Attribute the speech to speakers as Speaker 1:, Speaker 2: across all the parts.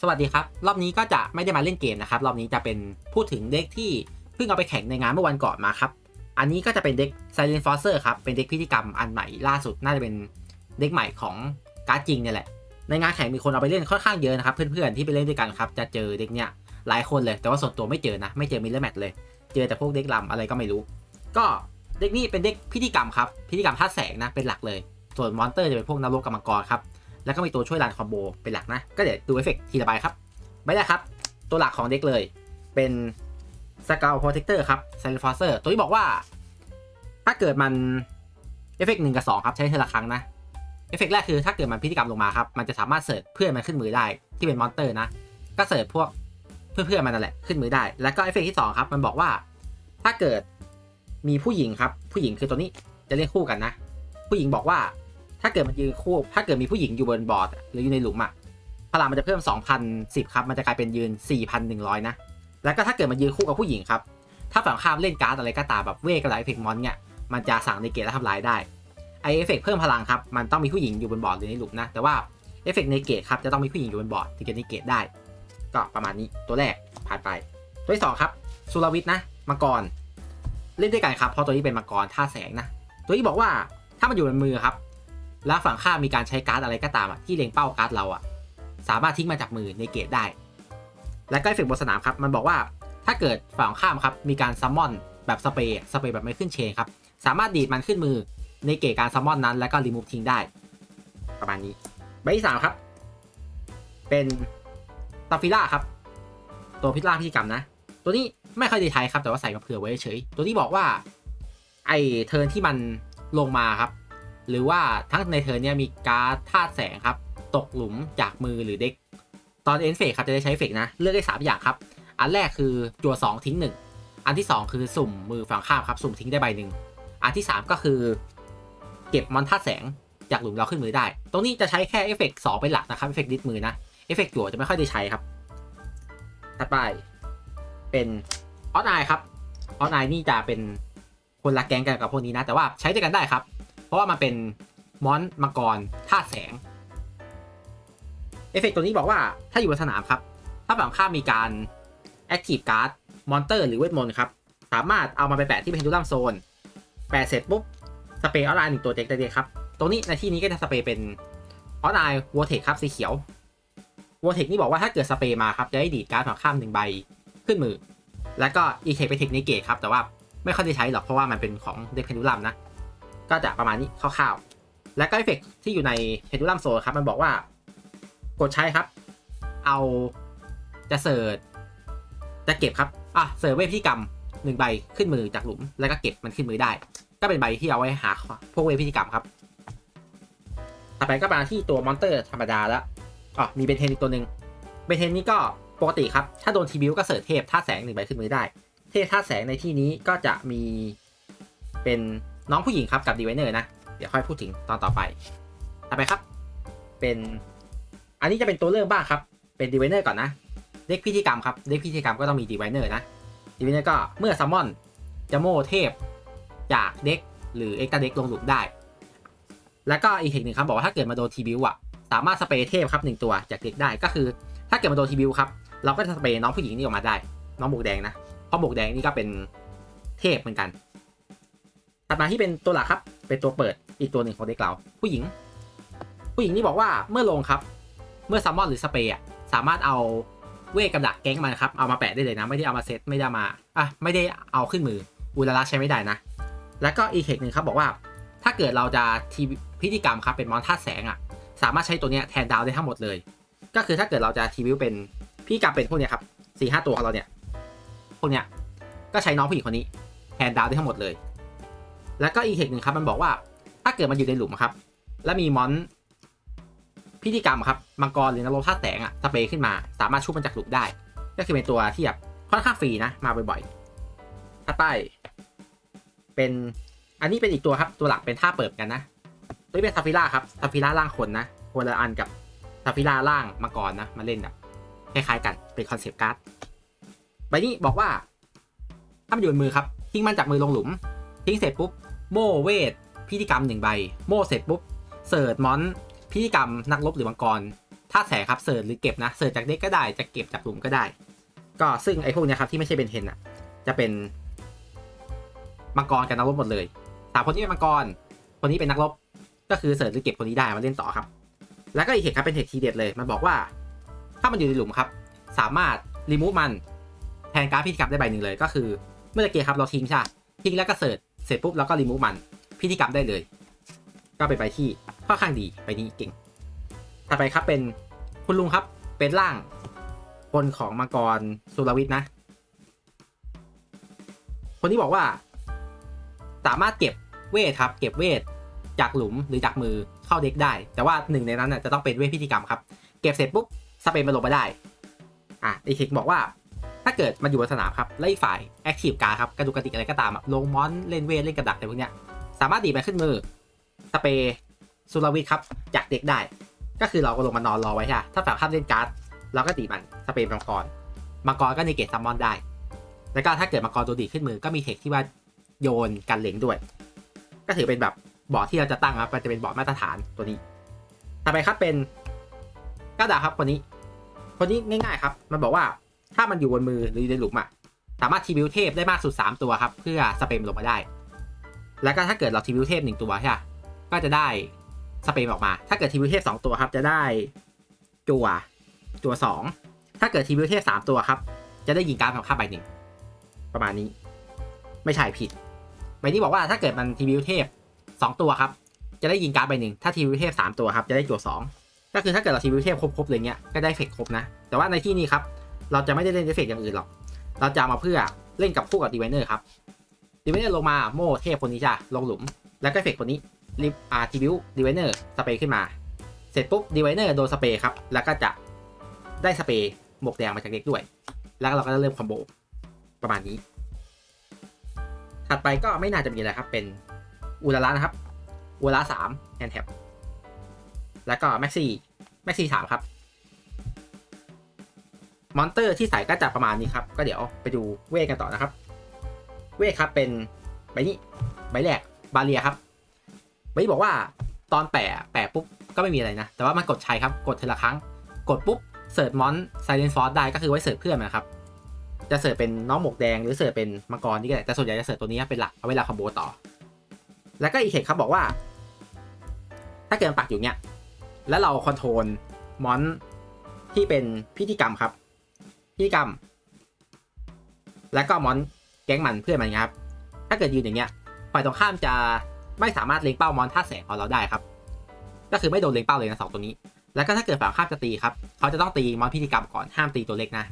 Speaker 1: สวัสดีครับ รอบนี้ก็จะไม่ได้มาเล่นเกมนะครับ รอบนี้จะเป็นพูดถึงเด็กที่เพิ่งเอาไปแข่งในงานเมื่อวันก่อนมาครับ อันนี้ก็จะเป็นเด็ก Silent Forcer ครับ เป็นเด็กพิธีกรรมอันใหม่ล่าสุดน่าจะเป็นเด็กใหม่ของการ์ดจริงเนี่ยแหละ ในงานแข่งมีคนเอาไปเล่นค่อนข้างเยอะนะครับ เพื่อนๆที่ไปเล่นด้วยกันครับ จะเจอเด็กเนี่ยหลายคนเลย แต่ว่าส่วนตัวไม่เจอนะ ไม่เจอมิลเลอร์แมทเลย เจอแต่พวกเด็กลำอะไรก็ไม่รู้ ก็เด็กนี้เป็นเด็กพิธีกรรมครับ พิธีกรรมธาตุแสงนะเป็นหลักเลย ส่วนมอนเตอร์จะเป็นพวกนรกกรรมกรครับ แล้วก็มีตัวช่วยรันคอมโบเป็นหลักนะ ก็เดี๋ยวดูเอฟเฟกต์ทีละใบครับไม่ได้ครับ ตัวหลักของเด็กเลย เป็นสก l ลโปรเทคเตอร์ครับไซเลนฟอร์เซอร์ตัวที่บอกว่า ถ้าเกิดมันเอฟเฟกต์หนึ่งกับสองครับ ใช้เทอละครั้งนะเอฟเฟกต์แรกคือถ้าเกิดมันพิธีกรรมลงมาครับ มันจะสามารถเสิร์ชเพื่อนมันขึ้นมือได้ที่เป็นมอนเตอร์นะ ก็เสิร์ชพวกเพื่อนๆมันนั่นแหละขึ้นมือได้ แล้วก็เอฟเฟกต์ที่สองครับมันบอกว่า ถ้าเกิดมีผู้หญิงครับ ผู้หญิงคือตัวนี้จะเรียกคู่กันนะ ผู้หญิงบอกว่า ถ้าเกิดมันยืนคู่ ถ้าเกิดมีผู้หญิงอยู่บนบอร์ด หรืออยู่ในหลุมอะพลังมันจะเพิ่ม 2,010ครับ มันจะกลายเป็นยืน 4,100 นะ แล้วก็ถ้าเกิดมันยืนคู่กับผู้หญิงครับ ถ้าฝั่งข้ามเล่นการ์ดอะไรก็ตามแบบเวกกับไอเฟกมอนเนี่ย มันจะสั่งในเกตและทำลายได้ ไอเอฟเฟกเพิ่มพลังครับ มันต้องมีผู้หญิงอยู่บนบอร์ดหรือในหลุมนะ แต่ว่าเอฟเฟกในเกตครับ จะต้องมีผู้หญิงอยู่บนบอร์ดถึงจะในเกตได้ ก็ประมาณนี้ ตัวแรกผ่านไป ตัวที่สองครับสุรวิทย์นะ มังกร เล่นด้วยกันครับ เพราะตัวนี้เป็นมังกรท่าแสงนะ ตัวนี้บอกว่าถ้ามันอยู่ในมือครับ แล้วฝั่งข้ามมีการใช้การ์ดอะไรก็ตามอะที่เล็งเป้าการ์ดเราอะสามารถทิ้งมาจากมือในเกตได้ และก็เอฟเฟกต์บนสนามครับมันบอกว่าถ้าเกิดฝั่งข้ามครับมีการซัมมอนแบบสเปรย์สเปรย์แบบไม่ขึ้นเชนครับสามารถดีดมันขึ้นมือในเกตการซัมมอนนั้นแล้วก็รีมูฟทิ้งได้ ประมาณนี้ใบที่สามครับ เป็นตาฟิล่าครับ ตัวพิล่าพิกรรมนะ ตัวนี้ไม่ค่อยดีไทยครับแต่ว่าใส่มาเผื่อไว้เฉย ตัวนี้บอกว่าไอเทิร์นที่มันลงมาครับ หรือว่าทั้งในเทิร์นเนี้ยมีการ์ดธาตุแสงครับ ตกหลุมจากมือหรือเด็ก ตอนเอ็นเฟกครับจะได้ใช้เฟกนะ เลือกได้ 3 อย่างครับ อันแรกคือจัว2 ทิ้ง 1 อันที่ 2 คือสุ่มมือฝั่งข้ามครับ สุ่มทิ้งได้ใบหนึ่งอันที่ 3 ก็คือ เก็บมอนธาตุแสงจากหลุมเราขึ้นมือได้ ตรงนี้จะใช้แค่เอฟเฟกต์สองเป็นหลักนะครับเอฟเฟกต์ดิสมือนะเอฟเฟกต์จั่วจะไม่ค่อยได้ใช้ครับถัดไปเป็นออสไอครับออสไอนี่จะเป็นคนละแกงกันกับพวกนี้นะ แต่ว่าใช้ด้วยกันได้ครับ เพราะว่ามันเป็นมอนมังกรธาตุแสง เอฟเฟกตัวนี้บอกว่าถ้าอยู่บนสนามครับ ถ้าฝั่งข้ามมีการ Active Card มอนเตอร์หรือเวทมนต์ครับ สามารถเอามาไปแปะที่เพนดูลัมโซน แปะเสร็จปุ๊บ สเปรย์ออนไลน์หนึ่งตัวเด็กได้เลยครับตรงนี้ในที่นี้ก็จะสเปรย์เป็นออนไลน์วอเทคครับสีเขียววอเทคนี่บอกว่าถ้าเกิดสเปรย์มาครับจะได้ดีดการ์ดฝั่งข้ามหนึ่งใบขึ้นมือ แล้วก็อีเทคเป็นเทคนิเกตครับแต่ว่าไม่ค่อยได้ใช้หรอกเพราะว่ามันเป็นของเด็กเพนดูลัมนะ ก็จะประมาณนี้คร่าวๆ และก็เอฟเฟกที่อยู่ในเพนดูลัมโซครับ มันบอกว่ากดใช้ครับ เอาจะเสิร์ชจะเก็บครับ อะ เสิร์ชเวทพิธีกรรมหนึ่งใบขึ้นมือจากหลุม แล้วก็เก็บมันขึ้นมือได้ ก็เป็นใบที่เอาไว้หาพวกเวทพิธีกรรมครับ ต่อไปก็มาที่ตัวมอนเตอร์ธรรมดาแล้วอ๋อมีเบนเทนอีกตัวหนึ่งเบนเทนนี่ก็ปกติครับ ถ้าโดนทีบิวก็เสิร์ชเทพท่าแสงหนึ่งใบขึ้นมือได้ เทพท่าแสงในที่นี้ก็จะมีเป็น น้องผู้หญิงครับกับดีไวเนอร์นะ เดี๋ยวค่อยพูดถึงตอนต่อไปต่อไปครับ เป็นอันนี้จะเป็นตัวเลือกบ้างครับ เป็นดีไวเนอร์ก่อนนะเด็กพิธีกรรมครับเด็กพิธีกรรมก็ต้องมีดีไวเนอร์นะดีไวเนอร์ก็เมื่อซัมมอนจะโมเทพจากเด็กหรือเอ็กซ์ตาเด็กลงหลุมได้ แล้วก็อีกเทคนิคครับบอกว่าถ้าเกิดมาโดนทีบิวอะสามารถสเปรย์เทพครับหนึ่งตัวจากเด็กได้ก็คือ ถ้าเกิดมาโดนทีบิวครับเราก็จะสเปรย์น้องผู้หญิงนี่ออกมาได้ น้องหมวกแดงนะเพราะหมวกแดงนี่ก็เป็นเทพเหมือนกัน ถัดมาที่เป็นตัวหลักครับ เป็นตัวเปิดอีกตัวหนึ่งของเด็กเราผู้หญิง ผู้หญิงนี่บอกว่าเมื่อลงครับ เมื่อซัมมอนหรือสเปรย์สามารถเอาเวทกับดักแก๊งมันครับ เอามาแปะได้เลยนะ ไม่ได้เอามาเซตไม่ได้มาอะไม่ได้เอาขึ้นมืออุลาระใช้ไม่ได้นะ แล้วก็อีกเทคหนึ่งครับบอกว่า ถ้าเกิดเราจะทีพิธีกรรมครับเป็นมอนธาตุแสงอะ สามารถใช้ตัวเนี้ยแทนดาวได้ทั้งหมดเลย ก็คือถ้าเกิดเราจะทีวิวเป็นพิธีกรรมเป็นพวกเนี้ยครับสี่ห้าตัวของเราเนี่ยพวกเนี้ยก็ใช้น้องผู้หญิงคนนี้แทนดาวได้ทั้งหมดเลย แล้วก็อีกเทคหนึ่งครับมันบอกว่าถ้าเกิดมันอยู่ในหลุมครับ แล้วมีมอนพิธีกรรมครับมังกรหรือนรกธาตุแสงอะสเปรย์ขึ้นมา สามารถชุบมันจากหลุมได้ ก็คือเป็นตัวที่แบบค่อนข้างฟรีนะ มาบ่อยๆถัดไปเป็นอันนี้เป็นอีกตัวครับตัวหลักเป็นท่าเปิดกันนะตัวนี้เป็นซาฟิล่าครับซาฟิล่าร่างคนนะคนละอันกับซาฟิล่าร่างมังกรนะมาเล่นแบบคล้ายๆกันเป็นคอนเซปต์การ์ดใบนี้บอกว่าถ้ามันอยู่ในมือครับทิ้งมันจากมือลงหลุมทิ้งเสร็จปุ๊บ โม่เวทพิธีกรรมหนึ่งใบ โม่เสร็จปุ๊บเสิร์ชมอนพิธีกรรมนักรบหรือมังกรธธาแสครับเสิร์ชหรือเก็บนะเสิร์ชจากเด็กก็ได้จะเก็บจากหลุมก็ได้ ก็ซึ่งไอ้พวกเนี้ยครับที่ไม่ใช่เป็นเทนอะ จะเป็นมังกรกับนักรบหมดเลยสามคนนี้เป็นมังกร คนนี้เป็นนักรบก็คือเสิร์ชหรือเก็บคนนี้ได้มาเล่นต่อครับ แล้วก็อีกเทคครับเป็นเทคทีเด็ดเลยมันบอกว่า ถ้ามันอยู่ในหลุมครับ สามารถรีมูฟมันแทนการพิธีกรรมได้ใบหนึ่งเลย ก็คือเมื่อตะเกียครับเราทิ้งใช่ทิ้งแล้วก็เสิร์ช เสร็จปุ๊บแล้วก็รีมูฟมันพิธีกรรมได้เลย ก็เป็นใบที่ค่อนข้างดีใบนี้เก่งถัดไปครับเป็นคุณลุงครับเป็นร่างคนของมังกรสุรวิทย์นะ คนที่บอกว่า สามารถเก็บเวทครับ เก็บเวทจากหลุมหรือจากมือเข้าเด็กได้ แต่ว่าหนึ่งในนั้นจะต้องเป็นเวทพิธีกรรมครับ เก็บเสร็จปุ๊บสเปนมันลงมาได้ อะอีกเทคบอกว่า ถ้าเกิดมันอยู่บนสนามครับและอีกฝ่ายแอคทีฟการครับกระดูกกระดิกอะไรก็ตามลงมอนเล่นเวทเล่นกระดักอะไรพวกเนี้ยสามารถดีไปขึ้นมือสเปย์สุรวิทย์ครับจากเด็กได้ ก็คือเราก็ลงมานอนรอไว้ใช่ปะถ้าฝ่ายข้ามเล่นการ์ดเราก็ตีมันสเปย์มังกรมังกรก็ในเกตซัมมอนได้ แล้วก็ถ้าเกิดมังกรตัวดีขึ้นมือก็มีเทคที่ว่าโยนกันเหล็งด้วย ก็ถือเป็นแบบบอร์ดที่เราจะตั้งครับมันจะเป็นบอร์ดมาตรฐานตัวนี้ ต่อไปครับเป็นก้าดาครับคนนี้ คนนี้ง่ายๆครับ มันบอกว่า ถ้ามันอยู่บนมือหรือในหลุมอะสามารถทีวิวเทพได้มากสุด 3 ตัวครับ เพื่อสเปรมลงมาได้ แล้วก็ถ้าเกิดเราทีวิวเทพหนึ่งตัวใช่ปะก็จะได้สเปรมออกมา ถ้าเกิดทีวิวเทพสองตัวครับ จะได้จัวจัวสองถ้าเกิดทีวิวเทพสามตัวครับ จะได้ยิงการ์ดของค่าใบหนึ่งประมาณนี้ ไม่ใช่ผิดใบนี้บอกว่าถ้าเกิดมันทีวิวเทพสองตัวครับ จะได้ยิงการ์ดใบหนึ่งถ้าทีวิวเทพสามตัวครับจะได้จัวสองก็คือถ้าเกิดเราทีวิวเทพครบๆเลยเงี้ยก็ได้เฟกครบนะ แต่ว่าในที่นี้ครับ เราจะไม่ได้เล่นเอฟเฟกอย่างอื่นหรอก เราจะามาเพื่อเล่นกับคู่กับดีเวเนอร์ครับดีเวเนอร์ลงมาโม่เทพคนนี้จ้ะลงหลุม แล้วก็เอฟเฟกคนนี้รีบอาร์ทีวิวดีเวเนอร์สเปรย์ขึ้นมา เสร็จปุ๊บดีเวเนอร์โดนสเปรย์ครับ แล้วก็จะได้สเปรย์หมวกแดงมาจากเด็กด้วย แล้วเราก็จะเริ่มคอมโบประมาณนี้ ถัดไปก็ไม่น่าจะมีอะไรครับ เป็นอูลาระนะครับอูลาระสามแฮนด์แท็บแล้วก็แม็กซี่แม็กซี่สามครับ มอนเตอร์ที่ใส่ก็จะประมาณนี้ครับ ก็เดี๋ยวไปดูเวทกันต่อนะครับ เวทครับเป็นใบนี้ใบแรกบาเรียครับใบนี้บอกว่าตอนแปะแปะปุ๊บก็ไม่มีอะไรนะ แต่ว่ามันกดใช้ครับ กดทีละครั้ง กดปุ๊บเสิร์ชมอนไซเลนฟอร์ได้ก็คือไว้เสิร์ชเพื่อนนะครับ จะเสิร์ชเป็นน้องหมวกแดงหรือเสิร์ชเป็นมังกรนี่ก็ได้ แต่ส่วนใหญ่จะเสิร์ชตัวนี้เป็นหลักเอาไว้ลาคอมโบต่อ แล้วก็อีกเทคครับบอกว่า ถ้าเกิดมันปักอยู่เนี้ยแล้วเราคอนโทรลมอนที่เป็นพิธีกรรมครับ พิธีกรรมแล้วก็มอนแก๊งมันเพื่อนมันครับ ถ้าเกิดยืนอย่างเงี้ยฝ่ายตรงข้ามจะไม่สามารถเล็งเป้ามอนท่าแสงของเราได้ครับ ก็คือไม่โดนเล็งเป้าเลยนะสองตัวนี้ แล้วก็ถ้าเกิดฝ่ายข้ามจะตีครับเขาจะต้องตีมอนพิธีกรรมก่อนห้ามตีตัวเล็กนะ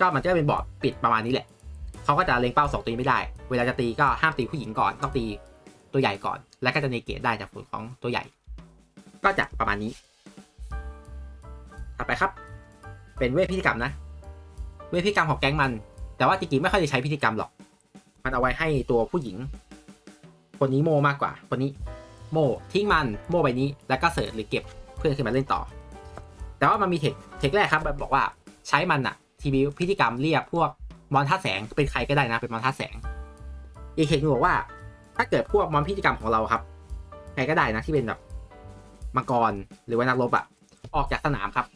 Speaker 1: ก็มันจะเป็นบอร์ดปิดประมาณนี้แหละเขาก็จะเล็งเป้าสองตัวนี้ไม่ได้ เวลาจะตีก็ห้ามตีผู้หญิงก่อนต้องตีตัวใหญ่ก่อน แล้วก็จะเนเกตได้จากผลของตัวใหญ่ ก็จะประมาณนี้ถัดไปครับ เป็นเวทพิธีกรรมนะ เวทพิธีกรรมของแก๊งมัน แต่ว่าจริงๆไม่ค่อยได้ใช้พิธีกรรมหรอก มันเอาไว้ให้ตัวผู้หญิง คนนี้โมมากกว่า คนนี้โมทิ้งมันโมใบนี้ แล้วก็เสิร์ชหรือเก็บเพื่อนขึ้นมาเล่นต่อ แต่ว่ามันมีเทคเทคแรกครับมันบอกว่าใช้มันอะทีวีพิธีกรรมเรียกพวกมอนท่าแสงเป็นใครก็ได้นะเป็นมอนท่าแสง อีกเทคนึงบอกว่า ถ้าเกิดพวกมอนพิธีกรรมของเราครับใครก็ได้นะที่เป็นแบบมังกรหรือว่านักรบอะออกจากสนามครับ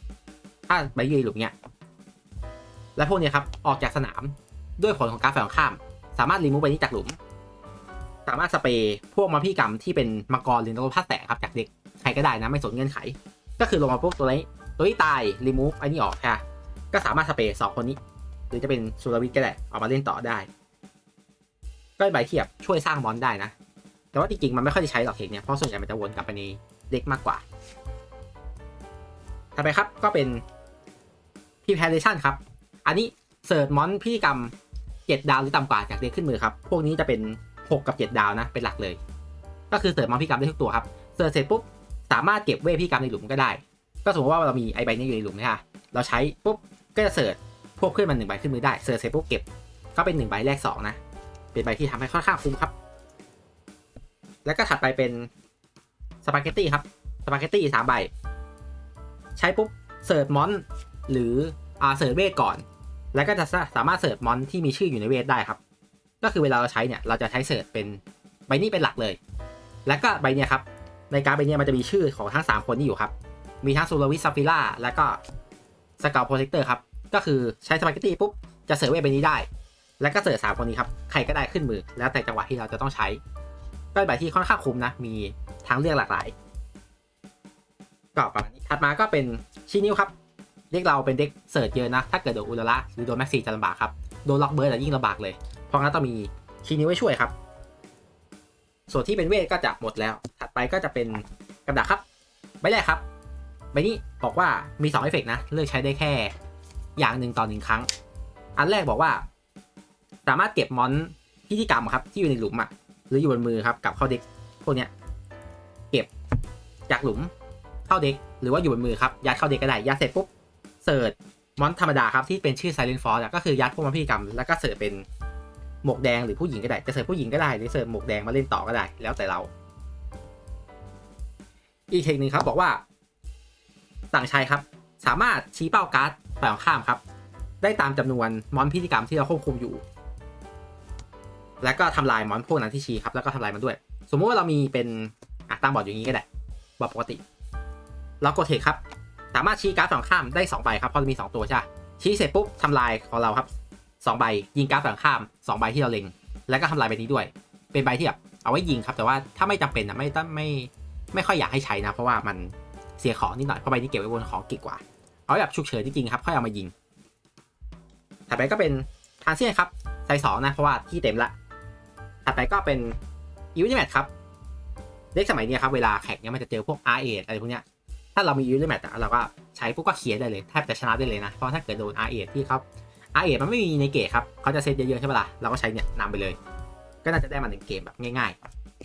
Speaker 1: ถ้าใบยืนหลุมเนี้ย และพวกนี้ครับออกจากสนามด้วยผลของการฝ่ายตรงข้าม สามารถรีมูฟใบนี้จากหลุม สามารถสเปรย์พวกมาพี่กรรมที่เป็นมังกรหรือนักรบท่าแตกครับจากเด็กใครก็ได้นะไม่สนเงื่อนไข ก็คือลงมาปุ๊บตัวนี้ตัวนี้ตายรีมูฟไอ้นี่ออกค่ะก็สามารถสเปรย์สองคนนี้ หรือจะเป็นสุรวิทย์ก็ได้เออกมาเล่นต่อได้ ก็ใบเที่แบช่วยสร้างมอนได้นะ แต่ว่าจริงๆมันไม่ค่อยได้ใช้หรอกเทคเนี่ยเพราะส่วนใหญ่มันจะวนกลับไปในเด็กมากกว่าต่อไปครับก็เป็น preparation ครับ อันนี้เสิร์ชมอนพิธีกรรม 7 ดาวหรือต่ำกว่าจากเด็กขึ้นมือครับ พวกนี้จะเป็น 6 กับ 7 ดาวนะ เป็นหลักเลย ก็คือเสิร์ชมอนพิธีกรรมได้ทุกตัวครับ เสิร์ชเสร็จปุ๊บสามารถเก็บเวทพิธีกรรมในหลุมก็ได้ ก็สมมติว่าเรามีไอใบนี้อยู่ในหลุมนะฮะเราใช้ปุ๊บก็จะเสิร์ชพวกเพื่อนมันหนึ่งใบขึ้นมือได้ เสิร์ชเสร็จปุ๊บเก็บก็เป็นหนึ่งใบแรกสองนะ เป็นใบที่ทำให้ค่อนข้างคุ้มครับ แล้วก็ถัดไปเป็นสปาเกตตี้ครับ สปาเกตตี้สามใบ ใช้ปุ๊บเสิร์ชมอนหรืออ่าเสิร์ชเวทก่อน แล้วก็จะสามารถเสิร์ชมอนที่มีชื่ออยู่ในเวทได้ครับ ก็คือเวลาเราใช้เนี่ยเราจะใช้เสิร์ชเป็นใบนี้เป็นหลักเลย แล้วก็ใบเนี้ยครับในการใบเนี้ยมันจะมีชื่อของทั้ง 3 คนที่อยู่ครับ มีทั้งซูลวิสซาฟิล่าแล้วก็สกาวโปรเทคเตอร์ครับ ก็คือใช้สปาเกตตี้ปุ๊บจะเสิร์ฟเวทใบนี้ได้ แล้วก็เสิร์ฟสามคนนี้ครับใครก็ได้ขึ้นมือ แล้วแต่จังหวะที่เราจะต้องใช้ก็เป็นใบที่ค่อนข้างคุ้มนะมีทางเลือกหลากหลายก็ประมาณนี้ถัดมาก็เป็นชินิวครับ เด็กเราเป็นเด็กเสิร์ฟเยอะนะ ถ้าเกิดโดนอุลระหรือโดนแม็กซี่จะลำบากครับ โดนล็อกเบิร์ดอะยิ่งลำบากเลย เพราะงั้นต้องมีชินิวไว้ช่วยครับ ส่วนที่เป็นเวทก็จะหมดแล้ว ถัดไปก็จะเป็นกับดักครับใบแรกครับใบนี้บอกว่ามี2เอฟเฟกนะ เลือกใช้ได้แค่อย่างหนึ่งต่อหนึ่งครั้ง อันแรกบอกว่า สามารถเก็บมอนพิธีกรรมครับที่อยู่ในหลุมอะหรืออยู่บนมือครับกับเข้าเด็กพวกเนี้ยเก็บจากหลุมเข้าเด็กหรือว่าอยู่บนมือครับยัดเข้าเด็กก็ได้ยัดเสร็จปุ๊บ เสิร์ชมอนธรรมดาครับที่เป็นชื่อ Silent Force อะก็คือยัดพวกมอนพิธีกรรมแล้วก็เสิร์ชเป็นหมวกแดงหรือผู้หญิงก็ได้จะเสิร์ฟผู้หญิงก็ได้หรือเสิร์ฟหมวกแดงมาเล่นต่อก็ได้แล้วแต่เรา อีกเทคนิคครับบอกว่าสั่งใช้ครับ สามารถชี้เป้าการ์ดฝ่ายตรงข้ามครับ ได้ตามจำนวนมอนพิธีกรรมที่เราควบคุมอยู่ แล้วก็ทำลายมอนพวกนั้นที่ชี้ครับแล้วก็ทำลายมันด้วย สมมุติว่าเรามีเป็นอะตั้งบอร์ดอย่างนี้ก็ได้บอร์ดปกติ เรากดเทคครับ สามารถชี้การ์ดฝั่งข้ามได้2ใบครับเพราะมี 2 ตัวใช่ ชี้เสร็จปุ๊บทำลายของเราครับ2ใบยิงการ์ดฝั่งข้าม2ใบที่เราเล็ง แล้วก็ทำลายใบนี้ด้วย เป็นใบที่แบบเอาไว้ยิงครับ แต่ว่าถ้าไม่จำเป็นนะไม่ต้องไม่ไม่ค่อยอยากให้ใช้นะ เพราะว่ามันเสียของนิดหน่อยเพราะใบนี้เก็บไว้บนของเก่งกว่า เอาแบบฉุกเฉินจริงๆครับค่อยเอามายิงถัดไปก็เป็นทานเซียนครับไซส์สองนะเพราะว่าที่เต็มละถัดไปก็เป็นยูนิแมทครับเด็กสมัยนี้ครับเวลาแข่งเนี่ยมันจะเจอพวก R 8 อะไรพวกเนี้ย ถ้าเรามียูนิแมทเราก็ใช้ปุ๊บก็เคลียร์ได้เลยแทบจะชนะได้เลยนะ เพราะถ้าเกิดโดน R 8ที่เขา R 8มันไม่มีในเกตครับเขาจะเซตเยอะๆใช่ปะล่ะเราก็ใช้เนี่ยนำไปเลย ก็น่าจะได้มาหนึ่งเกมแบบง่าย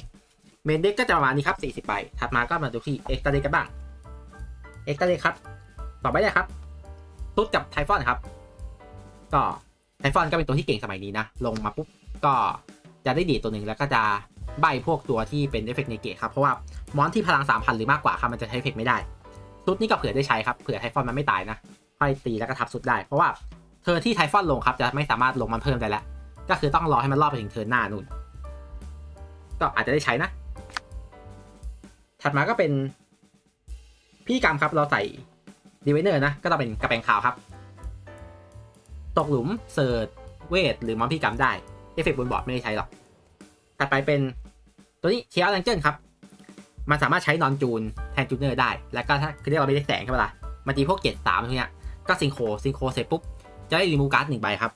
Speaker 1: ๆเมนเด็กก็จะประมาณนี้ครับ 40ใบถัดมาก็มาดูที่เอ็กซ์ตาเด็กกันบ้างเอ็กซ์ตาเด็กครับต่อไปเลยครับตุ๊ดกับไทฟอนครับ ก็ไทฟอนก็เป็นตัวที่เก่งสมัยนี้นะ ลงมาปุ๊บก็จะได้ดีตัวหนึ่งแล้วก็จะใบพวกตัวที่เป็นเอฟเฟกต์ในเกตครับ เพราะว่ามอนที่พลัง 3,000 หรือมากกว่าครับมันจะใช้เอฟเฟกไม่ได้ ตุ๊ดนี่ก็เผื่อได้ใช้ครับเผื่อไทฟอนมันไม่ตายนะค่อยตีแล้วก็ทับสุดได้ เพราะว่าเธอที่ไทฟอนลงครับจะไม่สามารถลงมันเพิ่มได้แล้ว ก็คือต้องรอให้มันรอบไปถึงเทิร์นหน้านู่น ก็อาจจะได้ใช้นะ ถัดมาก็เป็นพี่กรรมครับเราใส่ดีเวเนอร์นะ ก็ต้องเป็นกระแปงขาวครับ ตกหลุมเสิร์ชเวทหรือมอนพี่กรรมได้เอฟเฟกต์บนบอร์ดไม่ได้ใช้หรอก ถัดไปเป็นตัวนี้เทียร์แองเจิลครับ มันสามารถใช้นอนจูนแทนจูเนอร์ได้ แล้วก็ถ้าคือเรียกว่าไม่ได้แสงใช่ปะล่ะมันตีพวกเจ็ดสามเนี้ยก็ซิงโครซิงโครเสร็จปุ๊บ จะได้รีมูการ์ดหนึ่งใบครับ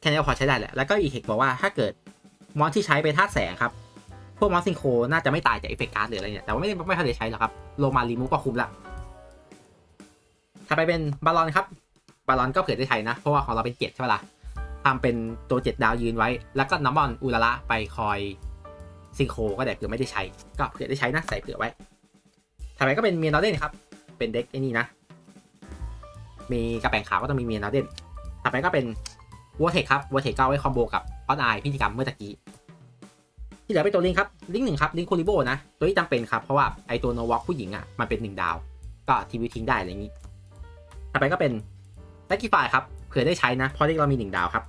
Speaker 1: แค่นี้ก็พอใช้ได้แหละ แล้วก็อีกเทคบอกว่าถ้าเกิดมอนที่ใช้เป็นธาตุแสงครับ พวกมอนซิงโครน่าจะไม่ตายจากเอฟเฟกต์การ์ดหรืออะไรเนี่ยแต่ว่าไม่ได้ไม่ค่อยได้ใช้หรอกครับโลมารีมูก็คุ้มละถัดไปเป็นบาลอนครับบาลอนก็เผื่อได้ใช้นะ เพราะว่าของเราเป็นเจ็ดใช่ปะล่ะทำเป็นตัวเจ็ดดาวยืนไว้ แล้วก็น้ำบอลอุลาระไปคอย ซิงโครก็แต่เผื่อไม่ได้ใช้ ก็เผื่อได้ใช้นะใส่เผื่อไว้ถัดไปก็เป็นเมียนอเดนครับ เป็นเด็กไอ้นี่นะ มีกระแปงขาวก็ต้องมีเมียนอเดนถัดไปก็เป็นวัวเทคครับวัวเทคก็เอาไว้คอมโบกับออนไอพิธีกรรมเมื่อตะกี้ที่เหลือเป็นตัวลิงครับ ลิงหนึ่งครับ ลิงคูริโบนะ ตัวที่จำเป็นครับ เพราะว่าไอตัวโนวอคผู้หญิงอะ มันเป็นหนึ่งดาว ก็ทีวีทิ้งได้อะไรอย่างนี้ ต่อไปก็เป็นแลกกี้ไฟครับ เผื่อได้ใช้นะ เพราะเด็กเรามีหนึ่งดาวครับ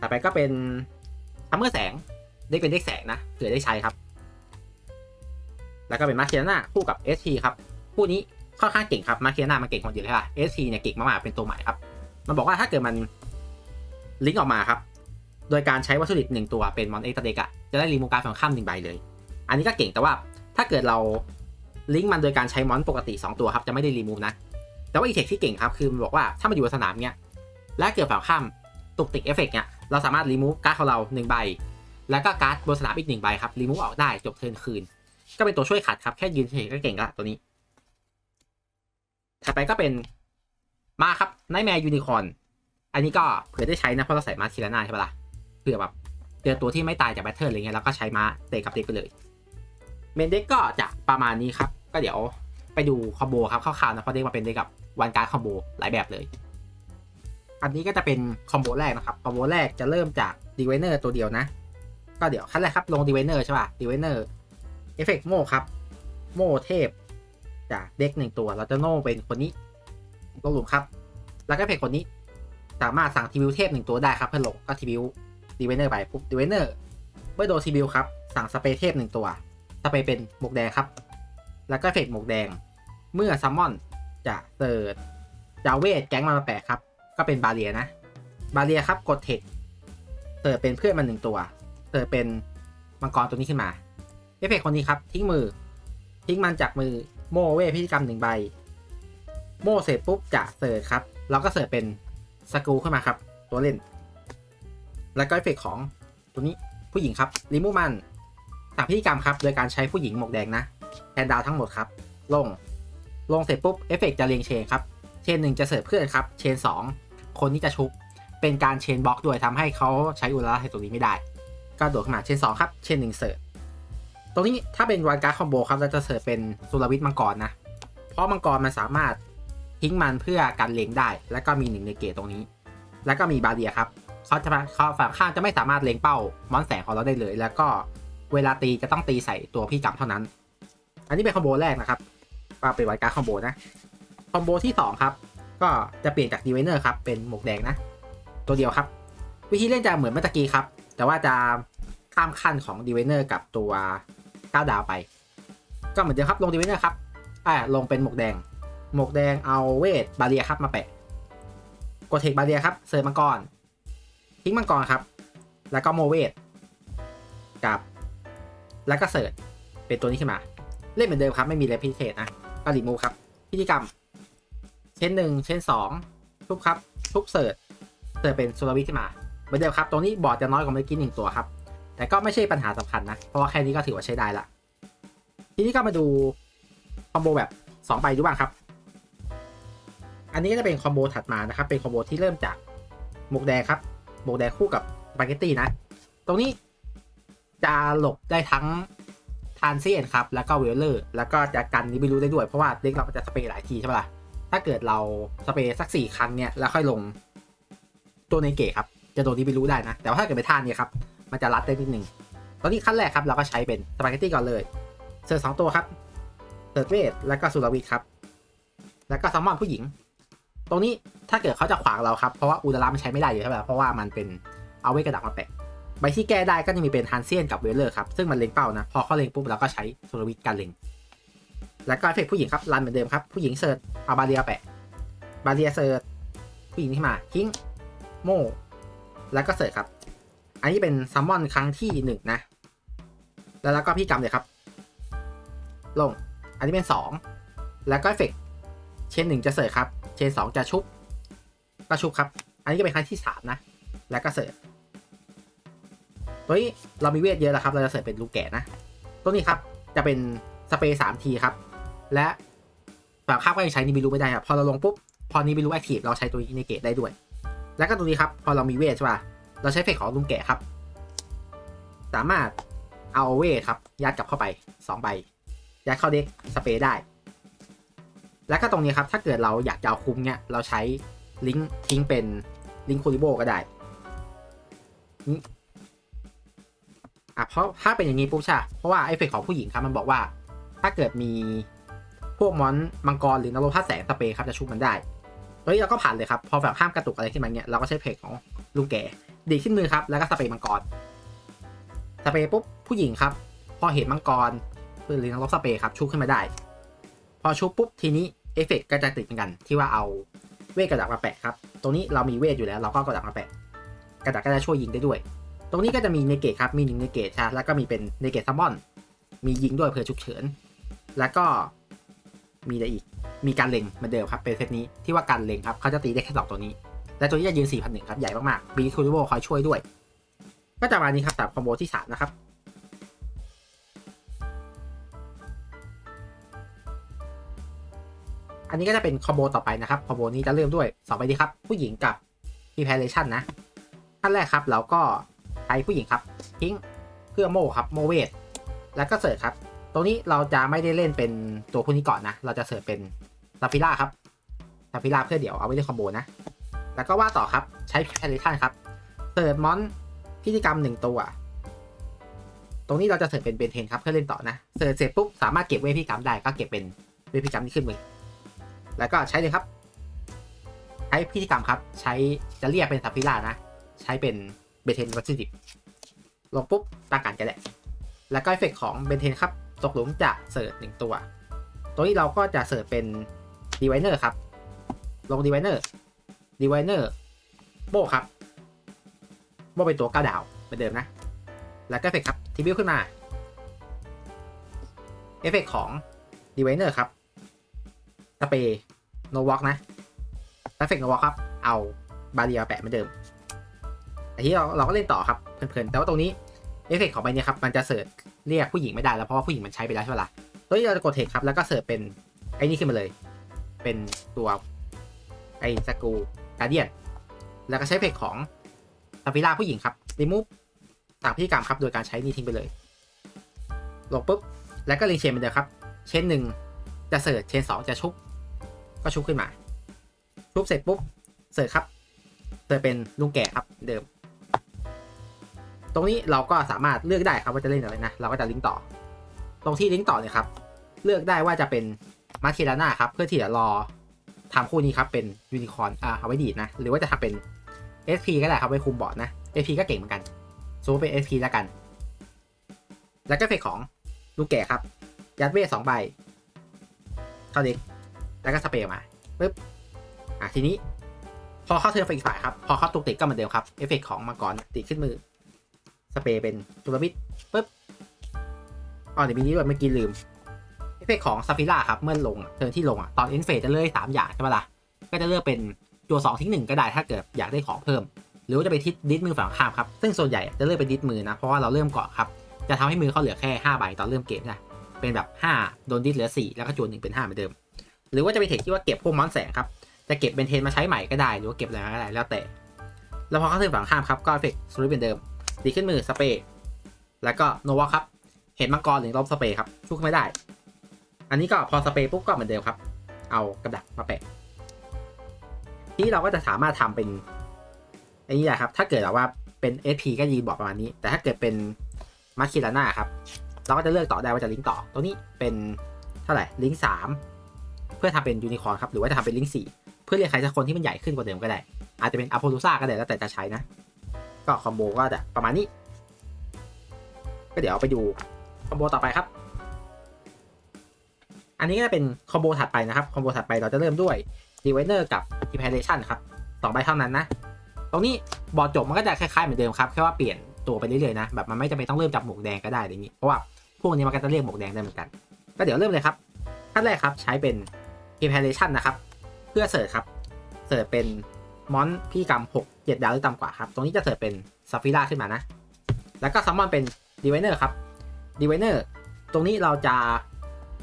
Speaker 1: ต่อไปก็เป็นทัมเมอร์แสง เด็กเป็นเด็กแสงนะเผื่อได้ใช้ครับ แล้วก็เป็นมาเคียนาคู่กับ ST ครับคู่นี้ค่อนข้างเก่งครับมาเคียนามันเก่งคนเดียวเลยค่ะ ST เนี่ยเก่งมากๆเป็นตัวใหม่ครับ มันบอกว่าถ้าเกิดมันลิงก์ออกมาครับ โดยการใช้วัตถุดิบหนึ่งตัวเป็นมอนเอ็กซ์เด็กอะจะได้รีมูการฝั่งข้ามหนึ่งใบเลย อันนี้ก็เก่งแต่ว่าถ้าเกิดเราลิงก์มันโดยการใช้มอนปกติ 2 ตัวครับจะไม่ได้รีมูนะแต่ว่าอีเทคที่เก่งครับคือมันบอกว่าถ้ามันอยู่บนสนามเนี้ยและเกิดฝั่งข้ามตุกติกเอฟเฟกต์เนี้ยเราสามารถรีมูการ์ดของเรา1ใบ แล้วก็การ์ดบนสนามอีกหนึ่งใบครับรีมูออกได้จบเทิร์นคืน ก็เป็นตัวช่วยขัดครับแค่ยืนเฉยก็เก่งละตัวนี้ถัดไปก็เป็นมาครับไนแมร์ยูนิคอนอันนี้ก็เผื่อได้ใช้นะเพราะเราใส่มาทีละหน้าใช่ปะล่ะเผื่อแบบเจอตัวที่ไม่ตายจากแบทเทิลอะไรเงี้ยแล้วก็ใช้มาเตะกับเด็กไปเลยเมนเด็กก็จะประมาณนี้ครับ ก็เดี๋ยวไปดูคอมโบครับคร่าวๆนะเพราะเด็กมาเป็นเด็กกับวันการคอมโบหลายแบบเลย อันนี้ก็จะเป็นคอมโบแรกนะครับคอมโบแรกจะเริ่มจากดีเวเนอร์ตัวเดียวนะ ก็เดี๋ยวขั้นแรกครับ ลงดีเวนเนอร์ใช่ป่ะดีเวนเนอร์เอฟเฟกต์โม่ครับ โม่เทพ จากเด็กหนึ่งตัว เราจะโน่เป็นคนนี้ ลงหลุมครับ แล้วก็เอฟเฟกคนนี้ สามารถสั่งทีวิวเทพหนึ่งตัวได้ครับ เพื่อลงก็ทีวิวดีเวนเนอร์ไปปุ๊บดีเวนเนอร์เมื่อโดนทีวิวครับ สั่งสเปรเทพหนึ่งตัวสเปรเป็นหมวกแดงครับ แล้วก็เฟกหมวกแดง เมื่อซัมมอนจะเสิร์ชจะเอาเวทแก๊งมันมาแปะครับ ก็เป็นบาเรียนะ บาเรียครับกดเทคเสิร์ชเป็นเพื่อนมันหนึ่งตัว เสิร์ชเป็นมังกรตัวนี้ขึ้นมา เอฟเฟกต์คนนี้ครับ ทิ้งมือ ทิ้งมันจากมือโมเวพิธีกรรมหนึ่งใบ โมเสร็จปุ๊บจะเสิร์ชครับ เราก็เสิร์ชเป็นสกูขึ้นมาครับ ตัวเล่น แล้วก็เอฟเฟกต์ของตัวนี้ผู้หญิงครับรีมูมันสั่งพิธีกรรมครับ โดยการใช้ผู้หญิงหมวกแดงนะแอนดาวทั้งหมดครับ ลง ลงเสร็จปุ๊บเอฟเฟกต์จะเรียงเชนครับ เชนหนึ่งจะเสิร์ฟเพื่อนครับ เชนสองคนที่จะชุบ เป็นการเชนบล็อกด้วยทำให้เขาใช้อุลาให้ตัวนี้ไม่ได้ ก็โดดขึ้นมาเชนสองครับ เชนหนึ่งเสิร์ฟตรงนี้ถ้าเป็นวันการ์ดคอมโบครับเราจะเสิร์ฟเป็นสุรวิทย์มังกรนะ เพราะมังกรมันสามารถทิ้งมันเพื่อการเลงได้ แล้วก็มีหนึ่งในเกตตรงนี้ แล้วก็มีบาเรียครับเขาจะเขาฝั่งข้างจะไม่สามารถเลงเป้ามอนแสงของเราได้เลย แล้วก็เวลาตีจะต้องตีใส่ตัวพี่กำเท่านั้น อันนี้เป็นคอมโบแรกนะครับก็เป็นวันการ์ดคอมโบนะคอมโบที่ 2 ครับ ก็จะเปลี่ยนจากดีเวเนอร์ครับเป็นหมวกแดงนะ ตัวเดียวครับ วิธีเล่นจะเหมือนเมื่อกี้ครับ แต่ว่าจะข้ามขั้นของดีเวเนอร์กับตัว9ดาวไป ก็เหมือนเดิมครับลงดีเวเนอร์ครับอ่าลงเป็นหมวกแดง หมวกแดงเอาเวทบาเรียครับมาแปะกดเทคบาเรียครับเซิร์ฟมังกรทิ้งมังกรครับ แล้วก็โมเวทกับ แล้วก็เสิร์ชเป็นตัวนี้ขึ้นมา เล่นเหมือนเดิมครับ ไม่มีอะไรพิเศษนะก็รีมูครับ พิธีกรรม เช่นหนึ่งเช่นสองทุบครับ ทุบเสิร์ชเสิร์ชเป็นโซลาวิขึ้นมา มือนเดิมครับตรงนี้บอร์ดจะน้อยกว่าเมื่อกี้หนึ่งตัวครับ แต่ก็ไม่ใช่ปัญหาสำคัญนะ เพราะว่าแค่นี้ก็ถือว่าใช้ได้ละ ทีนี้ก็มาดูคอมโบแบบ2ใบดูบ้างครับ อันนี้ก็จะเป็นคอมโบถัดมานะครับ เป็นคอมโบที่เริ่มจากหมวกแดงครับหมวกแดงคู่กับสปาเกตตี้นะ ตรงนี้จะหลบได้ทั้งทานเซียนครับ แล้วก็เวลเลอร์ แล้วก็จะกันนี้ไม่รู้ได้ด้วย เพราะว่าเด็กเราจะสเปรย์หลายทีใช่ปะล่ะ ถ้าเกิดเราสเปรย์สักสี่ครั้งเนี่ย แล้วค่อยลงตัวในเกตครับ จะโดนนี้ไม่รู้ได้นะ แต่ว่าถ้าเกิดไปท่านเนี่ยครับ มันจะรัดได้นิดนึง ตอนนี้ขั้นแรกครับเราก็ใช้เป็นสปาเกตตี้ก่อนเลย เสิร์ฟสองตัวครับ เสิร์ฟเวทแล้วก็สุรวิทครับ แล้วก็แซลมอนผู้หญิง ตรงนี้ถ้าเกิดเขาจะขวางเราครับ เพราะว่าอุดรามันใช้ไม่ได้อยู่ใช่ไหมเพราะว่ามันเป็นเอาไว้กระดักมาแปะ ใบที่แก้ได้ก็จะมีเป็นฮันเซียนกับเวลเลอร์ครับ ซึ่งมันเล็งเป้านะ พอเขาเล็งปุ๊บเราก็ใช้สุรวิทการเล็ง แล้วก็เอฟเฟกผู้หญิงครับรันเหมือนเดิมครับผู้หญิงเสิร์ฟเอาบาเรียแปะบาเรียเสิร์ฟผู้หญิงที่มาทิ้งโม่ แล้วก็เสิร์ฟครับ อันนี้เป็นซัมมอนครั้งที่หนึ่งนะ แล้วแล้วก็พี่กำเลยครับ ลง อันนี้เป็นสอง แล้วก็เอฟเฟกเชนหนึ่งจะเสิร์ฟครับ เชนสองจะชุบ ก็ชุบครับ อันนี้ก็เป็นครั้งที่สามนะ แล้วก็เสิร์ฟตัวนี้เรามีเวทเยอะแล้วครับ เราจะเสิร์ฟเป็นลูกแก่นะ ตัวนี้ครับ จะเป็นสเปรย์สามทีครับ และฝั่งข้ามก็ยังใช้นิบิลูไม่ได้ครับ พอเราลงปุ๊บ พอนิบิลูแอคทีฟเราใช้ตัวอินเนเกตได้ด้วย แล้วก็ตัวนี้ครับ พอเรามีเวทใช่ป่ะ เราใช้เฟกของลุงแก่ครับ สามารถเอาเวทครับ ยัดกลับเข้าไป2ใบ ยัดเข้าเด็กสเปรย์ได้ แล้วก็ตรงนี้ครับ ถ้าเกิดเราอยากจะเอาคุ้มเนี่ย เราใช้ลิงก์ทิ้งเป็นลิงก์คูริโบก็ได้อะเพราะถ้าเป็นอย่างนี้ปุ๊บใช่เพราะว่าไอเฟกของผู้หญิงครับมันบอกว่า ถ้าเกิดมีพวกมอนมังกรหรือนรกธาตุแสงสเปรย์ครับจะชุบมันได้ เฮ้ยเราก็ผ่านเลยครับ พอแบบห้ามกระตุกอะไรขึ้นมาเนี่ยเราก็ใช้เพจของลุงแก่ดีขึ้นมือครับ แล้วก็สเปรย์มังกรสเปรย์ปุ๊บผู้หญิงครับ พอเห็นมังกรหรือนักรบสเปรย์ครับชุบขึ้นมาได้ พอชุบปุ๊บทีนี้เอฟเฟกต์ก็จะติดเหมือนกัน ที่ว่าเอาเวทกระดักมาแปะครับ ตรงนี้เรามีเวทอยู่แล้ว เราก็กระดักมาแปะ กระดักก็จะช่วยยิงได้ด้วย ตรงนี้ก็จะมีเนเกตครับ มีหนึ่งเนเกตใช่แล้วก็มีเป็นเนเกตซัมมอน มียิงด้วยเผื่อฉุกเฉิน แล้วก็ มีอะไรอีก มีการเล็งเหมือนเดิมครับเป็นเซตนี้ที่ว่าการเล็งครับเขาจะตีได้แค่สองตัวนี้ และตัวนี้จะยืน4,001ครับใหญ่มากๆบีคูริโบคอยช่วยด้วย ก็จะมานี้ครับสำหรับคอมโบที่3นะครับอันนี้ก็จะเป็นคอมโบต่อไปนะครับคอมโบนี้จะเริ่มด้วย2ไปดีครับ ผู้หญิงกับ preparation นะขั้นแรกครับเราก็ใช้ผู้หญิงครับทิ้งเพื่อโมครับโมเวทแล้วก็เสิร์ชครับ ตรงนี้เราจะไม่ได้เล่นเป็นตัวผู้นี้ก่อนนะ เราจะเสิร์ชเป็นลาฟิล่าครับลาฟิล่าเพื่อเดี๋ยวเอาไว้เล่นคอมโบนะ แล้วก็ว่าต่อครับใช้ preparation ครับเสิร์ชมอนพิธีกรรมหนึ่งตัว ตรงนี้เราจะเสิร์ชเป็นเบนเทนครับเพื่อเล่นต่อนะเสิร์ชเสร็จปุ๊บสามารถเก็บเวทพิธีกรรมได้ก็เก็บเป็นเวทพิธีกรรมที่ขึ้นมือแล้วก็ใช้เลยครับ ใช้พิธีกรรมครับ ใช้จะเรียกเป็นซาฟิล่านะ ใช้เป็นเบนเทนวัตถุดิบลงปุ๊บตั้งการกันแหละแล้วก็เอฟเฟกของเบนเทนครับ ตกหลุมจะเสิร์ชหนึ่งตัว ตัวนี้เราก็จะเสิร์ชเป็น d i v i n e r ครับ ลง d i v i n e r d i v i n e r โบครับโบเป็นตัว9ดาวเหมือนเดิมนะ แล้วก็เอฟเฟกครับทีบิวขึ้นมา เอฟเฟกของ d i v i n e r ครับสเปย์โนวอกนะเอฟเฟกโนวอกครับ เอาบาเรียแปะเหมือนเดิมอันที่เราเราก็เล่นต่อครับเพลินๆแต่ว่าตรงนี้เอฟเฟกของใบเนี้ยครับ มันจะเสิร์ช เรียกผู้หญิงไม่ได้แล้วเพราะว่าผู้หญิงมันใช้ไปแล้วใช่ไหมล่ะตัวนี้เราจะกดเทคครับแล้วก็เสิร์ชเป็นไอ้นี่ขึ้นมาเลย เป็นตัวไอ้สกูการเดียนแล้วก็ใช้เพจของซาฟิล่าผู้หญิงครับรีมูฟต่างพฤติกรรมครับโดยการใช้นี่ทิ้งไปเลยลงปุ๊บแล้วก็รีเชนเหมือนเดิมครับ เชนหนึ่งจะเสิร์ชเชนสองจะชุบก็ชุบขึ้นมา ชุบเสร็จปุ๊บเสิร์ชครับเสิร์ชเป็นลุงแก่ครับเดิม ตรงนี้เราก็สามารถเลือกได้ครับว่าจะเล่นอะไรนะ เราก็จะลิงก์ต่อ ตรงที่ลิงก์ต่อเนี่ยครับ เลือกได้ว่าจะเป็นมาร์เคลาน่าครับ เพื่อที่จะรอทำคู่นี้ครับเป็นยูนิคอร์นอ่าเอาไว้ดีดนะ หรือว่าจะทำเป็น SP ก็ได้ครับไว้คุมบอร์ดนะ SP ก็เก่งเหมือนกันสมมติเป็น SP แล้วกัน แล้วก็เฟกของลูกแก่ครับ ยัดเวทสองใบ เข้าด็กแล้วก็สเปรย์มาปึ๊บอะทีนี้ พอเข้าเทิร์นฝั่งอีกฝ่ายครับ พอเข้าตุกติกก็เหมือนเดิมครับ เอฟเฟกของมังกรติดขึ้นมือ สเปรย์เป็นจุลมิตรปึ๊บอ๋อเดี๋ยวมีนี้ด้วยเมื่อกี้ลืมเอฟเฟกของซาฟิล่าครับ เมื่อลงอะเทิร์นที่ลงอะ ตอนเอ็นเฟสจะเลือกสามอย่างใช่ไหมล่ะ ก็จะเลือกเป็นตัวสองทิ้งหนึ่งก็ได้ถ้าเกิดอยากได้ของเพิ่ม หรือว่าจะไปทิศดิสมือฝั่งข้ามครับ ซึ่งส่วนใหญ่จะเลือกเป็นดิสมือนะ เพราะว่าเราเริ่มเก่อนครับ จะทำให้มือเขาเหลือแค่5ใบตอนเริ่มเกมนะ เป็นแบบ 5 โดนดิสเหลือ 4 แล้วก็จวนหนึ่งเป็น5เหมือนเดิม หรือว่าจะไปเทคที่ว่าเก็บพวกมอนแสงครับ จะเก็บเบนเทนมาใช้ใหม่ก็ได้ หรือว่าเก็บอะไรก็ได้แล้วแต่ แล้วพอเขาถึงฝั่งข้ามครับก็เฟกสวิตเป็นเดิม ดีขึ้นมือสเปรย์แล้วก็โนวาครับ เห็นมังกรหรือลบสเปรย์ครับชุกไม่ได้ อันนี้ก็พอสเปรย์ปุ๊บก็เหมือนเดิมครับ เอากระดักมาแปะที่เราก็จะสามารถทำเป็นอ้นี่แหละครับ ถ้าเกิดว่าเป็น SP ก็ยีบอกประมาณนี้ แต่ถ้าเกิดเป็นมาคิลาน่าครับ เราก็จะเลือกต่อได้ว่าจะลิงก์ต่อตัวนี้เป็นเท่าไหร่ลิงก์สามเพื่อทำเป็นยูนิคอร์นครับ หรือว่าจะทำเป็นลิงก์สี่เพื่อเรียกใครสักคนที่มันใหญ่ขึ้นกว่าเดิมก็ได้ อาจจะเป็นอ p โ l ลูซ่าก็ได้แล้วแต่จะใช้นะ ก็คอมโบก็จะประมาณนี้ ก็เดี๋ยวไปดูคอมโบต่อไปครับ อันนี้ก็จะเป็นคอมโบถัดไปนะครับ คอมโบถัดไปเราจะเริ่มด้วย d i v i n e r กับ i m p a r a t i o n ครับสองใบเท่านั้นนะ ตรงนี้บอร์ดจบมันก็จะคล้ายๆเหมือนเดิมครับ แค่ว่าเปลี่ยนตัวไปเรื่อยๆนะ แบบมันไม่จำเป็นต้องเริ่มจากหมวกแดงก็ได้อะไรอย่างนี้ เพราะว่าพวกนี้มันก็จะเรียกหมวกแดงได้เหมือนกัน ก็เดี๋ยวเริ่มเลยครับขั้นแรกครับใช้เป็น i m p a r a t i o n นะครับ เพื่อเสิร์ชครับ เสิร์ชเป็น มอนพี่กรรม6 7ดาวหรือต่ำกว่าครับ ตรงนี้จะเสิร์ชเป็นซาฟิล่าขึ้นมานะ แล้วก็ซัมมอนเป็น d i v i n e r ครับ d i v i n e r ตรงนี้เราจะ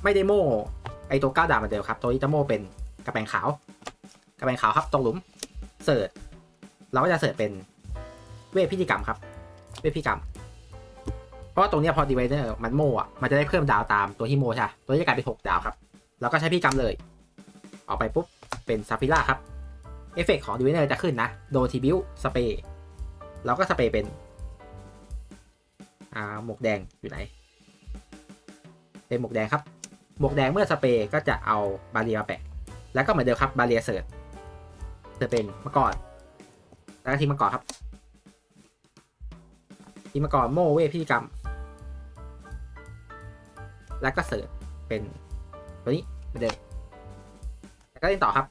Speaker 1: ไม่ได้โม่ไอตัวก้าดาวเหมือนเดิมครับ ตัวนี้จะโม่เป็นกระแปงขาว กระแปงขาวครับตรงหลุมเสิร์ชเราก็จะเสิร์ชเป็นเวทพิธีกรรมครับ เวทพิธีกรรม เพราะว่าตรงนี้พอดีไวเนอร์มันโม่อะมันจะได้เพิ่มดาวตามตัวที่โม่ใช่ตัวนี้จะกลายเป็น6ดาวครับ แล้วก็ใช้พิธีกรรมเลย ออกไปปุ๊บเป็นซาฟิล่าครับ เอฟเฟกของดีไวเนอร์จะขึ้นนะโดทีบิวสเปย์เราก็สเปย์เป็น อ่าหมวกแดงอยู่ไหน เป็นหมวกแดงครับ หมวกแดงเมื่อสเปย์ก็จะเอาบาเรียมาแปะ แล้วก็เหมือนเดิมครับบาเรียเสิร์ชเสิร์ชเป็นมะกอนแล้วก็ทีมมะกอนครับ ทีมมะกอนโมเวพิธีกรรม แล้วก็เสิร์ชเป็นตัวนี้เหมือนเดิมแล้วก็เล่นต่อครับ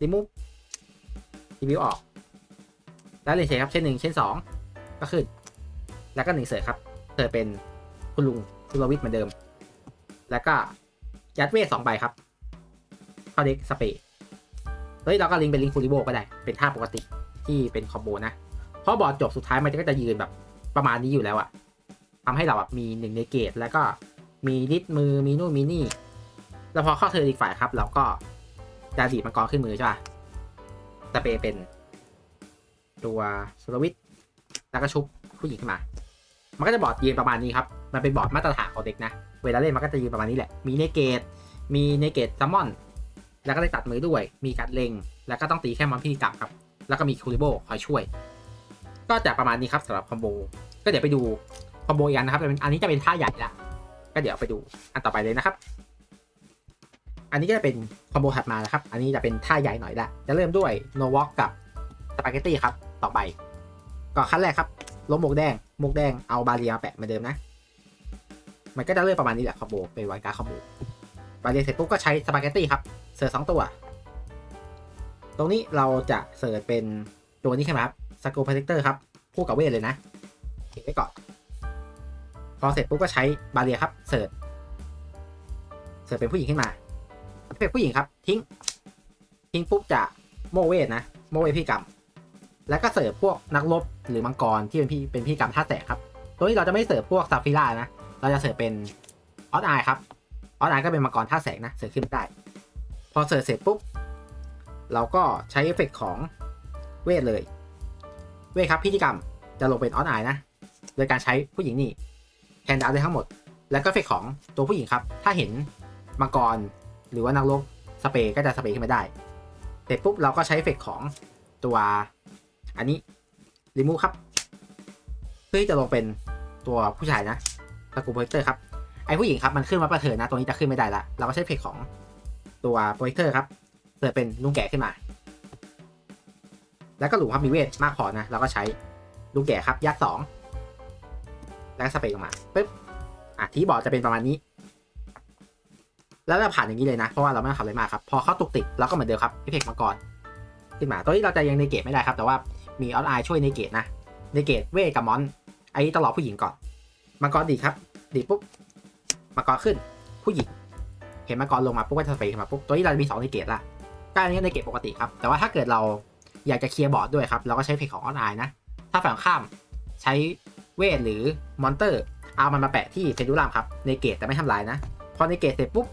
Speaker 1: รีมูฟ รีวิวออก แล้วเล่นเชครับเช่นหนึ่งเช่นสองก็ขึ้น แล้วก็หนึ่งเสิร์ชครับเสิร์ชเป็นคุณลุงคุณลวิทย์เหมือนเดิม แล้วก็ยัดเวทสองใบครับ เข้าเด็กสเปย์เฮ้ยเราก็ลิงเป็นลิงก์ฟูริโบก็ได้ เป็นท่าปกติที่เป็นคอมโบนะ เพราะบอร์ดจบสุดท้ายมันก็จะยืนแบบประมาณนี้อยู่แล้วอะทำให้เราแบบมีหนึ่งในเกตแล้วก็มีดิสมือมีนู่นมีนี่ แล้วพอเข้าเธออีกฝ่ายครับ เราก็จะดีดมังกรขึ้นมือใช่ป่ะ สเปเป็น ตัวสลวิทแล้วก็ชุบผู้หญิงขึ้นมา มันก็จะบอร์ดยืนประมาณนี้ครับ มันเป็นบอร์ดมาตรฐานของเด็กนะ เวลาเล่นมันก็จะยืนประมาณนี้แหละ มีเนเกต มีเนเกตซัมมอน แล้วก็ได้ตัดมือด้วย มีการเล็ง แล้วก็ต้องตีแค่มอนพิธีกรรมครับ แล้วก็มีคูริโบคอยช่วย ก็จะประมาณนี้ครับสำหรับคอมโบ ก็เดี๋ยวไปดูคอมโบอีกอันนะครับ อันนี้จะเป็นท่าใหญ่ละ ก็เดี๋ยวไปดูอันต่อไปเลยนะครับ อันนี้ก็จะเป็นคอมโบถัดมานะครับ อันนี้จะเป็นท่าใหญ่หน่อยละจะเริ่มด้วยโนวอกกับสปาเกตตี้ครับ ต่อไป ก็ขั้นแรกครับล้มหมวกแดงหมวกแดงเอาบาเรียแปะเหมือนเดิมนะ มันก็จะเริ่มประมาณนี้แหละคอมโบเป็นวันการคอมโบบาเรียเสร็จปุ๊บก็ใช้สปาเกตตี้ครับ เสิร์ฟสองตัว ตรงนี้เราจะเสิร์ฟเป็นตัวนี้ใช่ไหมครับสกูพ r เ t เตอร์ครับคู่กับเวทเลยนะเก็บไว้ก่อน พอเสร็จปุ๊บก็ใช้บาเรียครับ เสิร์ฟเสิร์ฟเป็นผู้หญิงขึ้นมา เป็นผู้หญิงครับ ทิ้ง ทิ้งปุ๊บจะโมเวทนะ โมเวทพี่กรรม แล้วก็เสิร์ฟพวกนักรบหรือมังกรที่เป็นพี่เป็นพี่กรรมท่าแตกครับ ตัวนี้เราจะไม่เสิร์ฟพวกซาฟิล่านะ เราจะเสิร์ฟเป็นออสไอครับออสไอก็เป็นมังกรท่าแสงนะ เสิร์ฟขึ้นได้ พอเสิร์ฟเสร็จปุ๊บ เราก็ใช้เอฟเฟกต์ของเวทเลย เวทครับพิธีกรรมจะลงเป็นออสไอนะ โดยการใช้ผู้หญิงนี่แทนดาวได้ทั้งหมด แล้วก็เอฟเฟกต์ของตัวผู้หญิงครับ ถ้าเห็นมังกร หรือว่านักรบสเปรย์ก็จะสเปรย์ขึ้นมาได้ เสร็จปุ๊บเราก็ใช้เฟกต์ของตัวอันนี้รีมูครับเพื่อที่จะลงเป็นตัวผู้ชายนะสกูโปรเจคเตอร์ครับไอผู้หญิงครับมันขึ้นมาประเถินนะตรงนี้จะขึ้นไม่ได้ละเราก็ใช้เพจของตัวโปรเจคเตอร์ครับเสิร์ฟเป็นลุงแก่ขึ้นมา แล้วก็หลุมครับมีเวทมากพอนะเราก็ใช้ลุงแก่ครับยัดสองแล้วก็สเปรย์ลงมาปึ๊บอะที่บอร์ดจะเป็นประมาณนี้ แล้วเราผ่านอย่างนี้เลยนะ เพราะว่าเราไม่ต้องทำอะไรมากครับ พอเข้าตุกติดเราก็เหมือนเดิมครับเอฟเฟกมาก่อนขึ้นมาตัวนี้เราจะยังในเกตไม่ได้ครับ แต่ว่ามีออสไอช่วยในเกตนะในเกตเวทกับมอนไอ้ต้องรอผู้หญิงก่อนมังกรดีครับ ดีปุ๊บมังกรขึ้น ผู้หญิง เห็นมังกรลงมาปุ๊บก็จะสเปรย์ขึ้นมาปุ๊บตัวนี้เราจะมี2ในเกตละก็อันนี้ในเกตปกติครับแต่ว่าถ้าเกิดเราอยากจะเคลียร์บอร์ดด้วยครับเราก็ใช้เพจของออนไลน์นะถ้าฝั่งข้ามใช้เวทหรือมอนเตอร์ เอามันมาแปะที่เพนดูลัมครับในเกตแต่ไม่ทำลายนะพอในเกตเสร็จปุ๊บ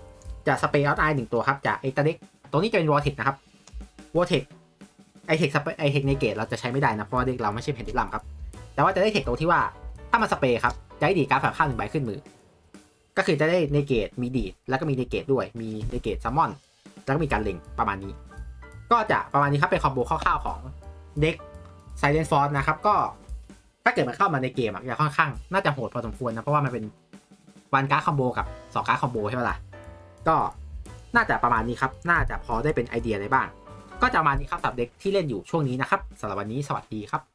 Speaker 1: จะสเปรย์ออนไลน์หนึ่งตัวครับ จากเอตาเด็กตรงนี้จะเป็นวอร์เทคนะครับวอร์เทคไอเทคสเปไอเทคในเกตเราจะใช้ไม่ได้นะ เพราะเด็กเราไม่ใช่เพนดูลัมครับ แต่ว่าจะได้เทคตรงที่ว่าถ้ามันสเปรย์ครับ จะได้ดีการ์ดฝั่ข้างหนึ่งใบขึ้นมือ ก็คือจะได้ในเกตมีดีดแล้วก็มีในเกตด้วย มีในเกตซัมมอน แล้วก็มีการเล็งประมาณนี้ ก็จะประมาณนี้ครับเป็นคอมโบคร่าวๆของเด็กไซเลนฟอร์สนะครับก็ถ้าเกิดมันเข้ามาในเกมอะจะค่อนข้างน่าจะโหดพอสมควรนะ เพราะว่ามันเป็นวันการ์ดคอมโบกับสองการ์ดคอมโบใช่ไหมล่ะ ก็น่าจะประมาณนี้ครับ น่าจะพอได้เป็นไอเดียอะไรบ้าง ก็จะประมาณนี้ครับสำหรับเด็กที่เล่นอยู่ช่วงนี้นะครับสำหรับวันนี้สวัสดีครับ